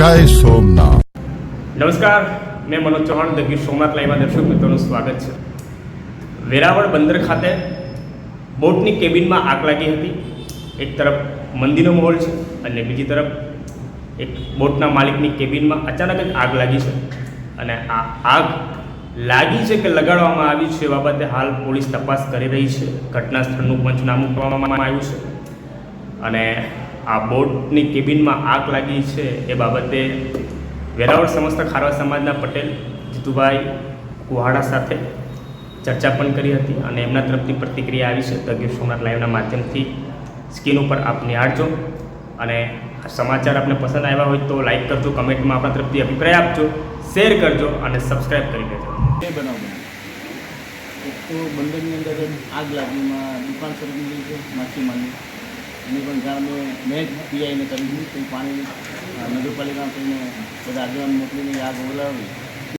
જય સોમનાથ. નમસ્કાર, મેં મનોજ ચૌહાણ, ધ સોમનાથ લાઈવમાં દર્શક મિત્રોનું સ્વાગત છે. વેરાવળ બંદર ખાતે બોટની કેબિનમાં આગ લાગી હતી. એક તરફ મંદીનો માહોલ છે અને બીજી તરફ એક બોટના માલિકની કેબિનમાં અચાનક જ આગ લાગી છે. અને આ આગ લાગી છે કે લગાડવામાં આવી છે એ બાબતે હાલ પોલીસ તપાસ કરી રહી છે. ઘટના સ્થળનું પંચનામું કરવામાં આવ્યું છે. અને આ બોટની કેબિનમાં આગ લાગી છે એ બાબતે વેરાવળ સમસ્ત ખારવા સમાજના પટેલ, જીતુભાઈ કુહાડા સાથે ચર્ચા પણ કરી હતી અને એમના તરફથી પ્રતિક્રિયા આવી છે. તો ગીર સોમનાથ લાઈવના માધ્યમથી સ્ક્રીન ઉપર આપ નિહાળજો અને સમાચાર આપને પસંદ આવ્યા હોય તો લાઈક કરજો કમેન્ટમાં આપણા તરફથી અભિપ્રાય આપજો શેર કરજો અને સબસ્ક્રાઈબ કરી દેજો. તો બંદરની અંદર આગ લાગીમાં દુકાન છે, માછીમારની. એની પણ જાણ મેં મેં જ પીઆઈને કરી દીધી તો પાણી નગરપાલિકા થઈને બધા આગેવાન મોકલીને આગ ઓલાવી.